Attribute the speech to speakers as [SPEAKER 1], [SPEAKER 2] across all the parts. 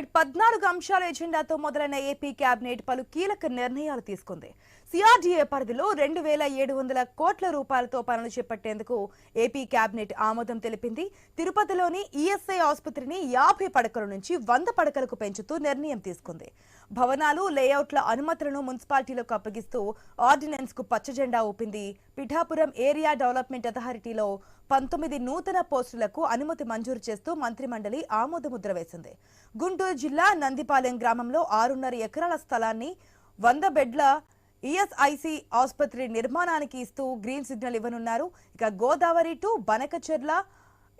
[SPEAKER 1] Right పద్నాలుగు అంశాల ఎజెండాతో మొదలైన ఏపీ కేబినెట్ పలు కీలక నిర్ణయాలు తీసుకుంది. సిఆర్డీఏ పరిధిలో రెండు వేల ఏడు వందల కోట్ల రూపాయలతో పనులు చేపట్టేందుకు ఏపీ కేబినెట్ ఆమోదం తెలిపింది. తిరుపతిలోని ఈఎస్ఐ ఆసుపత్రిని యాభై పడకల నుంచి వంద పడకలకు పెంచుతూ నిర్ణయం తీసుకుంది. భవనాలు లేఅవుట్ల అనుమతులను మున్సిపాలిటీలకు అప్పగిస్తూ ఆర్డినెన్స్కు పచ్చజెండా ఊపింది. పిఠాపురం ఏరియా డెవలప్మెంట్ అథారిటీలో పంతొమ్మిది నూతన పోస్టులకు అనుమతి మంజూరు చేస్తూ మంత్రిమండలి ఆమోదముద్ర వేసింది. గుంటూరు జిల్లా నందిపాలెం గ్రామంలో ఆరున్నర ఎకరాల స్థలాన్ని వంద బెడ్ల ఈఎస్ఐసి ఆసుపత్రి నిర్మాణానికి ఇస్తూ గ్రీన్ సిగ్నల్ ఇవ్వనున్నారు. ఇక Godavari to Banakacherla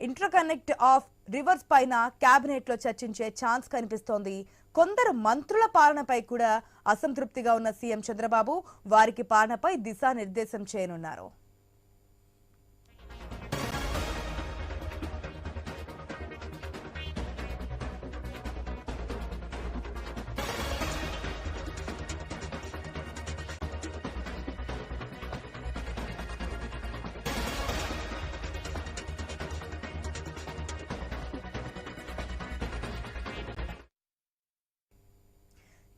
[SPEAKER 1] interconnect of rivers పైన కేబినెట్లో చర్చించే ఛాన్స్ కనిపిస్తోంది. కొందరు మంత్రుల పాలనపై కూడా అసంతృప్తిగా ఉన్న సీఎం చంద్రబాబు వారికి పాలనపై దిశానిర్దేశం చేయనున్నారు.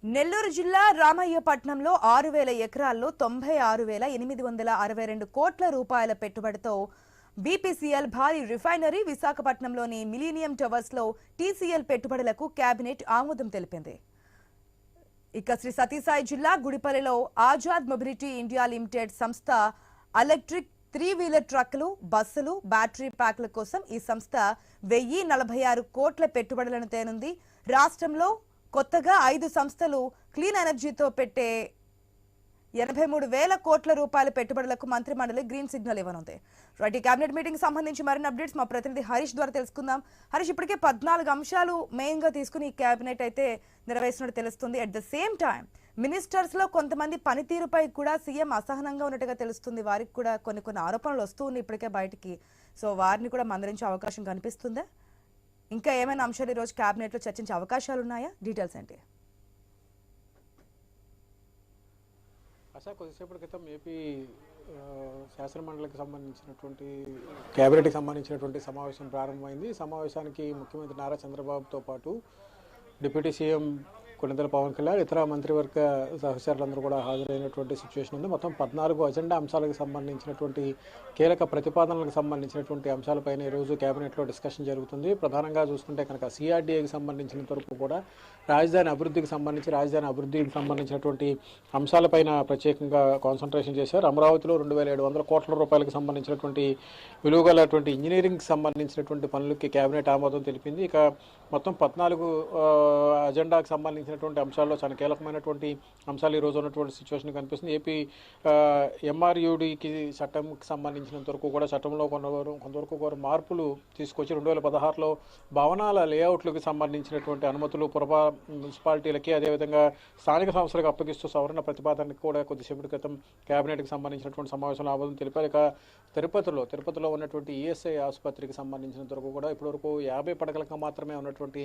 [SPEAKER 1] నెల్లూరు జిల్లా రామయ్యపట్నంలో ఆరు వేల ఎకరాల్లో తొంభై ఆరు వేల ఎనిమిది వందల అరవై రెండు కోట్ల రూపాయల పెట్టుబడితో బీపీసీఎల్ భారీ రిఫైనరీ విశాఖపట్నంలోని మిలీనియం టవర్స్లో టీసీఎల్ పెట్టుబడులకు కేబినెట్ ఆమోదం తెలిపింది. ఇక శ్రీ సతీసాయి జిల్లా గుడిపల్లిలో ఆజాద్ మొబిలిటీ ఇండియా లిమిటెడ్ సంస్థ ఎలక్ట్రిక్ త్రీ వీలర్ ట్రక్కులు బస్సులు బ్యాటరీ ప్యాక్ల కోసం ఈ సంస్థ వెయ్యి నలభై ఆరు కోట్ల పెట్టుబడులను తేనుంది. రాష్ట్రంలో కొత్తగా ఐదు సంస్థలు క్లీన్ ఎనర్జీతో పెట్టే ఎనభై మూడు వేల కోట్ల రూపాయల పెట్టుబడులకు మంత్రి మండలి గ్రీన్ సిగ్నల్ ఇవ్వనుంది. రైట్ ఈ కేబినెట్ మీటింగ్ సంబంధించి మరిన్ని అప్డేట్స్ మా ప్రతినిధి హరీష్ ద్వారా తెలుసుకుందాం. హరీష్ ఇప్పటికే పద్నాలుగు అంశాలు మెయిన్గా తీసుకుని ఈ కేబినెట్ అయితే నిర్వహిస్తున్నట్టు తెలుస్తుంది. అట్ ద సేమ్ టైం మినిస్టర్స్లో కొంతమంది పనితీరుపై కూడా సీఎం అసహనంగా ఉన్నట్టుగా తెలుస్తుంది. వారికి కూడా కొన్ని కొన్ని ఆరోపణలు వస్తూ ఉన్నాయి ఇప్పటికే బయటికి. సో వారిని కూడా మందరించే అవకాశం కనిపిస్తుందా? ఇంకా ఏమైనా అంశాలు ఈ రోజు చర్చించే అవకాశాలు ఉన్నాయా డీటెయిల్స్ ఏంటి?
[SPEAKER 2] అసలు కొద్దిసేపటి క్రితం ఏపీ శాసనమండలికి సంబంధించినటువంటి కేబినెట్కి సంబంధించినటువంటి సమావేశం ప్రారంభమైంది. సమావేశానికి ముఖ్యమంత్రి నారా చంద్రబాబుతో పాటు డిప్యూటీ సీఎం కొనిదెల పవన్ కళ్యాణ్ ఇతర మంత్రివర్గ సహచరులందరూ కూడా హాజరైనటువంటి సిచ్యువేషన్ ఉంది. మొత్తం పద్నాలుగు అజెండా అంశాలకు సంబంధించినటువంటి కీలక ప్రతిపాదనలకు సంబంధించినటువంటి అంశాలపైన ఈరోజు కేబినెట్లో డిస్కషన్ జరుగుతుంది. ప్రధానంగా చూసుకుంటే కనుక సిఆర్డీఏకి సంబంధించినంత వరకు కూడా రాజధాని అభివృద్ధికి సంబంధించి రాజధాని అభివృద్ధికి సంబంధించినటువంటి అంశాలపైన ప్రత్యేకంగా కాన్సన్ట్రేషన్ చేశారు. అమరావతిలో రెండు వేల ఏడు వందల కోట్ల రూపాయలకు సంబంధించినటువంటి విలువగలటువంటి ఇంజనీరింగ్కి ఇంజనీరింగ్ సంబంధించినటువంటి పనులకి కేబినెట్ ఆమోదం తెలిపింది. ఇక మొత్తం పద్నాలుగు అజెండాకు సంబంధించినటువంటి అంశాల్లో చాలా కీలకమైనటువంటి అంశాలు ఈ ఉన్నటువంటి సిచ్యువేషన్ కనిపిస్తుంది. ఏపీ ఎంఆర్యుడికి చట్టంకి సంబంధించినంత వరకు కూడా చట్టంలో కొంతవరకు కొంతవరకు కూడా మార్పులు తీసుకొచ్చి రెండు వేల పదహారులో భవనాల లేఅవుట్లకు సంబంధించినటువంటి అనుమతులు పురపా మున్సిపాలిటీలకి అదేవిధంగా స్థానిక సంస్థలకు అప్పగిస్తూ సవరణ ప్రతిపాదనకి కూడా కొద్దిసేపటి క్రితం కేబినెట్కి సంబంధించినటువంటి సమావేశంలో ఆమోదం తెలిపారు. ఇక తిరుపతిలో తిరుపతిలో ఉన్నటువంటి ఈఎస్ఐ ఆసుపత్రికి సంబంధించినంత వరకు కూడా ఇప్పటివరకు యాభై పడకలకు మాత్రమే ఉన్నటువంటి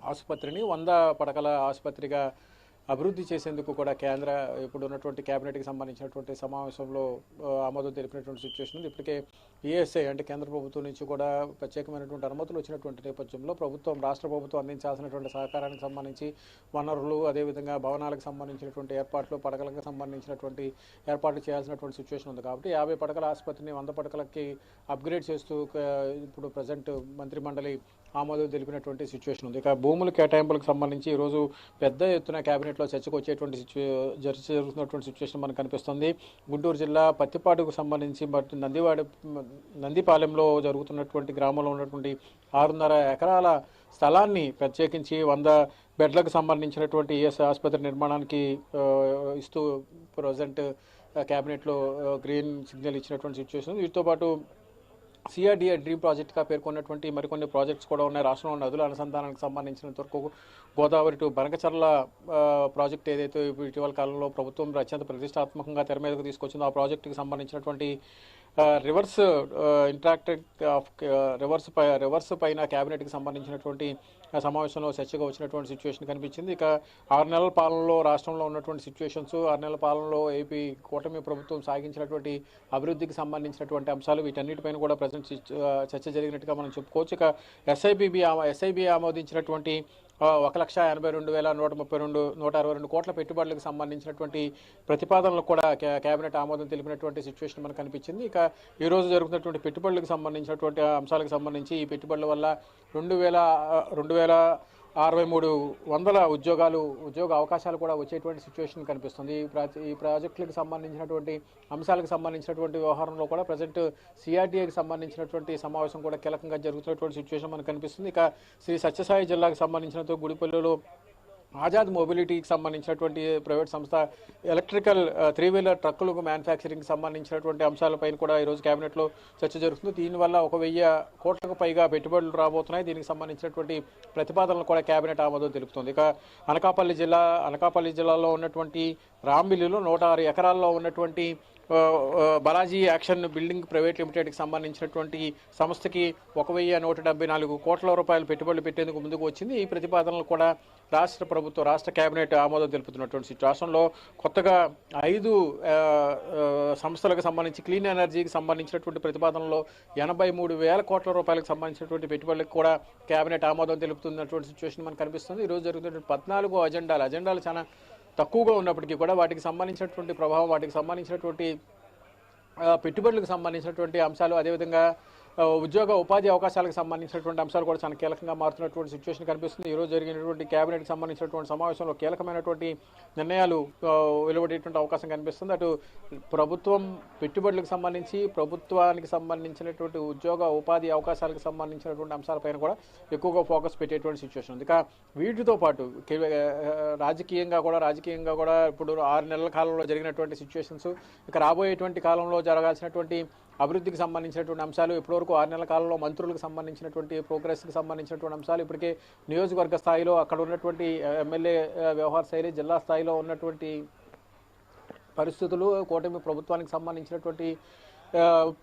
[SPEAKER 2] ఆసుపత్రిని వంద పడకల ఆసుపత్రిగా అభివృద్ధి చేసేందుకు కూడా కేంద్ర ఇప్పుడు ఉన్నటువంటి కేబినెట్కి సంబంధించినటువంటి సమావేశంలో ఆమోదం తెలిపినటువంటి సిచ్యువేషన్ ఉంది. ఇప్పటికే ఈఎస్ఐ అంటే కేంద్ర ప్రభుత్వం నుంచి కూడా ప్రత్యేకమైనటువంటి అనుమతులు వచ్చినటువంటి నేపథ్యంలో ప్రభుత్వం రాష్ట్ర ప్రభుత్వం అందించాల్సినటువంటి సహకారానికి సంబంధించి వనరులు అదేవిధంగా భవనాలకు సంబంధించినటువంటి ఏర్పాట్లు పడకలకు సంబంధించినటువంటి ఏర్పాట్లు చేయాల్సినటువంటి సిచ్యువేషన్ ఉంది. కాబట్టి యాభై పడకల ఆసుపత్రిని వంద పడకలకి అప్గ్రేడ్ చేస్తూ ఇప్పుడు ప్రజెంట్ మంత్రిమండలి ఆమోదం తెలిపినటువంటి సిచ్యువేషన్ ఉంది. ఇక భూముల కేటాయింపులకు సంబంధించి ఈరోజు పెద్ద ఎత్తున కేబినెట్లో చర్చకు వచ్చేటువంటి చర్చ జరుగుతున్నటువంటి సిచ్యువేషన్ మనకు కనిపిస్తుంది. గుంటూరు జిల్లా పత్తిపాడుకు సంబంధించి బట్ నందివాడ నందిపాలెంలో జరుగుతున్నటువంటి గ్రామంలో ఉన్నటువంటి ఆరున్నర ఎకరాల స్థలాన్ని ప్రత్యేకించి వంద బెడ్లకు సంబంధించినటువంటి ఈఎస్ ఆసుపత్రి నిర్మాణానికి ఇస్తూ ప్రజెంట్ కేబినెట్లో గ్రీన్ సిగ్నల్ ఇచ్చినటువంటి సిచ్యువేషన్ వీటితో పాటు సిఆర్డిఏ డ్రీమ్ ప్రాజెక్ట్గా పేర్కొన్నటువంటి మరికొన్ని ప్రాజెక్ట్స్ కూడా ఉన్నాయి. రాష్ట్రంలో నదుల అనుసంధానానికి సంబంధించినంత వరకు గోదావరి టు బనకచర్ల ప్రాజెక్ట్ ఏదైతే ఇప్పుడు ఇటీవల కాలంలో ప్రభుత్వం అత్యంత ప్రతిష్టాత్మకంగా తెర మీదకు తీసుకొచ్చిందో ఆ ప్రాజెక్టుకి సంబంధించినటువంటి రివర్స్ ఆ, ఇంటరాక్టెడ్ ఆఫ్ రివర్స్ పై రివర్స్ పైన క్యాబినెట్కి సంబంధించినటువంటి సమావేశంలో చర్చగా వచ్చినటువంటి సిచ్యువేషన్ కనిపించింది. ఇక ఆరు నెలల పాలనలో రాష్ట్రంలో ఉన్నటువంటి సిచ్యువేషన్స్ ఆరు నెలల పాలనలో ఏపీ కూటమి ప్రభుత్వం సాగించినటువంటి అభివృద్ధికి సంబంధించినటువంటి అంశాలు వీటన్నిటిపైన కూడా ప్రజెంట్ చర్చ జరిగినట్టుగా మనం చెప్పుకోవచ్చు. ఇక ఎస్ఐబిబి ఎస్ఐబి ఆమోదించినటువంటి ఒక లక్ష ఎనభై రెండు వేల నూట ముప్పై రెండు నూట అరవై రెండు కోట్ల పెట్టుబడులకు సంబంధించినటువంటి ప్రతిపాదనలకు కూడా కేబినెట్ ఆమోదం తెలిపినటువంటి సిచ్యువేషన్ మనకు కనిపించింది. ఇక ఈ రోజు జరుగుతున్నటువంటి పెట్టుబడులకు సంబంధించినటువంటి అంశాలకు సంబంధించి ఈ పెట్టుబడుల వల్ల రెండు వేల రెండు వేల అరవై మూడు వందల ఉద్యోగాలు ఉద్యోగ అవకాశాలు కూడా వచ్చేటువంటి సిచ్యువేషన్ కనిపిస్తుంది. ఈ ప్రా ఈ ప్రాజెక్టులకు సంబంధించినటువంటి అంశాలకు సంబంధించినటువంటి వ్యవహారంలో కూడా ప్రజెంట్ సిఆర్డీఏకి సంబంధించినటువంటి సమావేశం కూడా కీలకంగా జరుగుతున్నటువంటి సిచ్యువేషన్ మనకు కనిపిస్తుంది. ఇక శ్రీ సత్యసాయి జిల్లాకు సంబంధించినంత గుడిపల్లిలో ఆజాద్ మొబిలిటీకి సంబంధించినటువంటి ప్రైవేట్ సంస్థ ఎలక్ట్రికల్ త్రీ వీలర్ ట్రక్కులకు మ్యానుఫ్యాక్చరింగ్కి సంబంధించినటువంటి అంశాలపైన కూడా ఈరోజు కేబినెట్లో చర్చ జరుగుతుంది. దీనివల్ల ఒక వెయ్యి కోట్లకు పైగా పెట్టుబడులు రాబోతున్నాయి. దీనికి సంబంధించినటువంటి ప్రతిపాదనలు కూడా కేబినెట్ ఆమోదం తెలుపుతుంది. ఇక అనకాపల్లి జిల్లా అనకాపల్లి జిల్లాలో ఉన్నటువంటి రాంబిల్లులో నూట ఆరు ఎకరాల్లో ఉన్నటువంటి బాలాజీ యాక్షన్ బిల్డింగ్ ప్రైవేట్ లిమిటెడ్కి సంబంధించినటువంటి సంస్థకి ఒక వెయ్యి నూట డెబ్బై నాలుగు కోట్ల రూపాయలు పెట్టుబడులు పెట్టేందుకు ముందుకు వచ్చింది. ఈ ప్రతిపాదనలు కూడా రాష్ట్ర ప్రభుత్వం రాష్ట్ర కేబినెట్ ఆమోదం తెలుపుతున్నటువంటి రాష్ట్రంలో కొత్తగా ఐదు సంస్థలకు సంబంధించి క్లీన్ ఎనర్జీకి సంబంధించినటువంటి ప్రతిపాదనలో ఎనభై మూడు వేల కోట్ల రూపాయలకు సంబంధించినటువంటి పెట్టుబడులకు కూడా కేబినెట్ ఆమోదం తెలుపుతున్నటువంటి సిచ్యువేషన్ మనకు కనిపిస్తుంది. ఈరోజు రోజు జరుగుతున్నటువంటి పద్నాలుగు అజెండాలు అజెండాలు చాలా తక్కువగా ఉన్నప్పటికీ కూడా వాటికి సంబంధించినటువంటి ప్రభావం వాటికి సంబంధించినటువంటి పెట్టుబడులకు సంబంధించినటువంటి అంశాలు అదేవిధంగా ఉద్యోగ ఉపాధి అవకాశాలకు సంబంధించినటువంటి అంశాలు కూడా చాలా కీలకంగా మారుతున్నటువంటి సిచ్యువేషన్ కనిపిస్తుంది. ఈరోజు జరిగినటువంటి కేబినెట్కి సంబంధించినటువంటి సమావేశంలో కీలకమైనటువంటి నిర్ణయాలు వెలువడేటువంటి అవకాశం కనిపిస్తుంది. అటు ప్రభుత్వం పెట్టుబడులకు సంబంధించి ప్రభుత్వానికి సంబంధించినటువంటి ఉద్యోగ ఉపాధి అవకాశాలకు సంబంధించినటువంటి అంశాలపైన కూడా ఎక్కువగా ఫోకస్ పెట్టేటువంటి సిచ్యువేషన్ ఉంది. ఇక వీటితో పాటు రాజకీయంగా కూడా రాజకీయంగా కూడా ఇప్పుడు ఆరు నెలల కాలంలో జరిగినటువంటి సిచ్యువేషన్స్ ఇక రాబోయేటువంటి కాలంలో జరగాల్సినటువంటి అభివృద్ధికి సంబంధించినటువంటి అంశాలు ఇప్పటివరకు ఆరు నెలల కాలంలో మంత్రులకు సంబంధించినటువంటి ప్రోగ్రెస్కి సంబంధించినటువంటి అంశాలు ఇప్పటికే నియోజకవర్గ స్థాయిలో అక్కడ ఉన్నటువంటి ఎమ్మెల్యే వ్యవహార శైలి జిల్లా స్థాయిలో ఉన్నటువంటి పరిస్థితులు కూటమి ప్రభుత్వానికి సంబంధించినటువంటి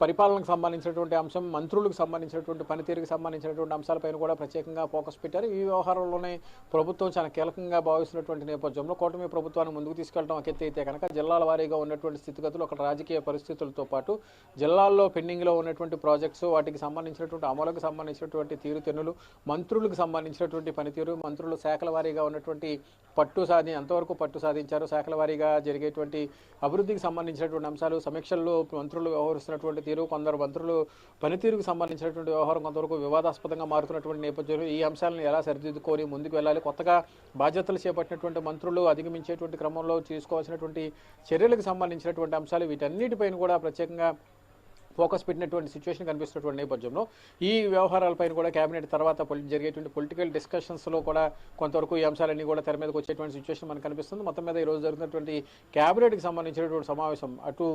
[SPEAKER 2] పరిపాలనకు సంబంధించినటువంటి అంశం మంత్రులకు సంబంధించినటువంటి పనితీరుకు సంబంధించినటువంటి అంశాలపైన కూడా ప్రత్యేకంగా ఫోకస్ పెట్టారు. ఈ వ్యవహారంలోనే ప్రభుత్వం చాలా కీలకంగా భావిస్తున్నటువంటి నేపథ్యంలో కూటమి ప్రభుత్వాన్ని ముందుకు తీసుకెళ్ళడం ఒక అయితే కనుక జిల్లాల వారీగా ఉన్నటువంటి స్థితిగతులు అక్కడ రాజకీయ పరిస్థితులతో పాటు జిల్లాల్లో పెండింగ్లో ఉన్నటువంటి ప్రాజెక్ట్స్ వాటికి సంబంధించినటువంటి అమలుకు సంబంధించినటువంటి తీరుతెన్నులు మంత్రులకు సంబంధించినటువంటి పనితీరు మంత్రులు శాఖల వారీగా ఉన్నటువంటి పట్టు సాధి ఎంతవరకు పట్టు సాధించారు శాఖల వారీగా జరిగేటువంటి అభివృద్ధికి సంబంధించినటువంటి అంశాలు సమీక్షల్లో మంత్రులు నడుస్తున్నటువంటి తీరు కొందరు మంత్రులు పనితీరుకు సంబంధించినటువంటి వ్యవహారం కొంతవరకు వివాదాస్పదంగా మారుతున్నటువంటి నేపథ్యంలో ఈ అంశాలను ఎలా సరిదిద్దుకొని ముందుకు వెళ్ళాలి? కొత్తగా బాధ్యతలు చేపట్టినటువంటి మంత్రులు అధిగమించేటువంటి క్రమంలో తీసుకోవాల్సినటువంటి చర్యలకు సంబంధించినటువంటి అంశాలు వీటన్నిటిపైన కూడా ప్రత్యేకంగా ఫోకస్ పెట్టినటువంటి సిచ్యువేషన్ కనిపిస్తున్నటువంటి నేపథ్యంలో ఈ వ్యవహారాలపైన కూడా కేబినెట్ తర్వాత పొలి- జరిగేటువంటి పొలిటికల్ డిస్కషన్స్లో కూడా కొంతవరకు ఈ అంశాలన్నీ కూడా తెర మీదకి వచ్చేటువంటి సిచ్యువేషన్ మనకు కనిపిస్తుంది. మొత్తం మీద ఈ రోజు జరుగుతున్నటువంటి కేబినెట్కి సంబంధించినటువంటి సమావేశం అటు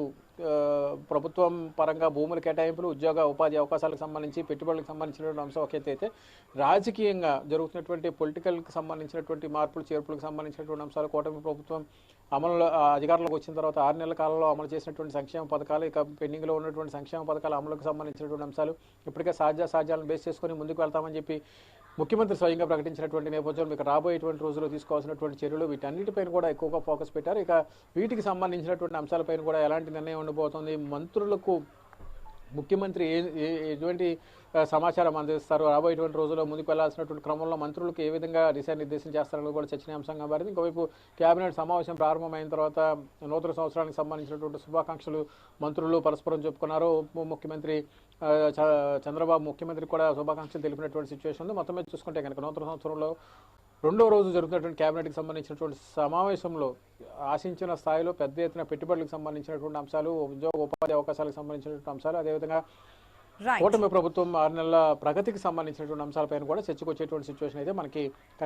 [SPEAKER 2] ప్రభుత్వం పరంగా భూముల కేటాయింపులు ఉద్యోగ ఉపాధి అవకాశాలకు సంబంధించి పెట్టుబడులకు సంబంధించినటువంటి అంశం ఒక అయితే రాజకీయంగా జరుగుతున్నటువంటి పొలిటికల్కి సంబంధించినటువంటి మార్పులు చేర్పులకు సంబంధించినటువంటి అంశాలు కూటమి ప్రభుత్వం అమలు అధికారంలోకి వచ్చిన తర్వాత ఆరు నెలల కాలంలో అమలు చేసినటువంటి సంక్షేమ పథకాలు ఇక పెండింగ్లో ఉన్నటువంటి సంక్షేమ పథకాల అమలుకు సంబంధించినటువంటి అంశాలు ఇప్పటికే సాధ్య సాధ్యాలను బేస్ చేసుకొని ముందుకు వెళ్తామని చెప్పి ముఖ్యమంత్రి స్వయంగా ప్రకటించినటువంటి నేపథ్యంలో ఇక రాబోయేటువంటి రోజుల్లో తీసుకోవాల్సినటువంటి చర్యలు వీటన్నిటిపైన కూడా ఎక్కువగా ఫోకస్ పెట్టారు. ఇక వీటికి సంబంధించినటువంటి అంశాలపైన కూడా ఎలాంటి నిర్ణయం ఉండబోతోంది? మంత్రులకు ముఖ్యమంత్రి ఏ ఏ- ఎటువంటి సమాచారం అందిస్తారు? రాబోయేటువంటి రోజుల్లో ముందుకు వెళ్ళాల్సినటువంటి క్రమంలో మంత్రులకు ఏ విధంగా దిశానిర్దేశం చేస్తారని కూడా చర్చనీయాంశంగా మారింది. ఇంకోవైపు కేబినెట్ సమావేశం ప్రారంభమైన తర్వాత నూతన సంవత్సరానికి సంబంధించినటువంటి శుభాకాంక్షలు మంత్రులు పరస్పరం చెప్పుకున్నారు. ముఖ్యమంత్రి చ- చంద్రబాబు ముఖ్యమంత్రి కూడా శుభాకాంక్షలు తెలిపినటువంటి సిచ్యువేషన్ ఉంది. మొత్తం మీద చూసుకుంటే కనుక నూతన సంవత్సరంలో రెండో రోజు జరుగుతున్నటువంటి కేబినెట్కి సంబంధించినటువంటి సమావేశంలో ఆశించిన స్థాయిలో పెద్ద ఎత్తున పెట్టుబడులకు సంబంధించినటువంటి అంశాలు ఉద్యోగ ఉపాధి అవకాశాలకు సంబంధించినటువంటి అంశాలు అదేవిధంగా కూటమి ప్రభుత్వం ఆరు నెలల ప్రగతికి సంబంధించినటువంటి అంశాలపైన కూడా చర్చకు వచ్చేటువంటి సిచ్యువేషన్ అయితే మనకి